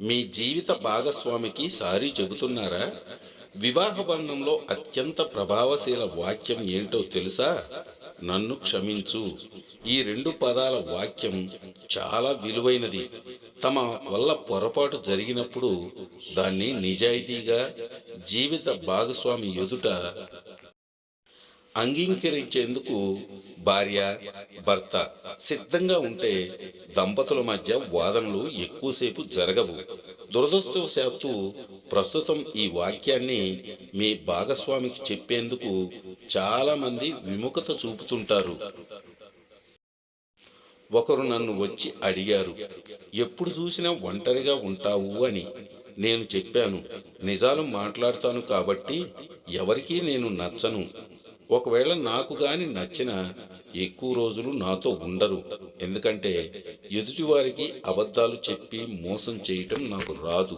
మీ జీవిత భాగస్వామికి సారీ చెబుతున్నారా? వివాహ బంధంలో అత్యంత ప్రభావశీల వాక్యం ఏంటో తెలుసా? నన్ను క్షమించు. ఈ రెండు పదాల వాక్యం చాలా విలువైనది. తమ వల్ల పొరపాటు జరిగినప్పుడు దాన్ని నిజాయితీగా జీవిత భాగస్వామి ఎదుట అంగీకరించేందుకు భార్య భర్త సిద్ధంగా ఉంటే దంపతుల మధ్య వాదనలు ఎక్కువసేపు జరగవు. దురదృష్టవశాత్తు ప్రస్తుతం ఈ వాక్యాన్ని మీ భాగస్వామికి చెప్పేందుకు చాలామంది విముఖత చూపుతుంటారు. ఒకరు నన్ను వచ్చి అడిగారు ఎప్పుడు చూసినా ఒంటరిగా ఉంటావు అని. నేను చెప్పాను నిజాలు మాట్లాడతాను కాబట్టి ఎవరికీ నేను నచ్చను. ఒకవేళ నాకు గాని నచ్చిన ఎక్కువ రోజులు నాతో ఉండరు. ఎందుకంటే ఎదుటివారికి అబద్ధాలు చెప్పి మోసం చేయటం నాకు రాదు.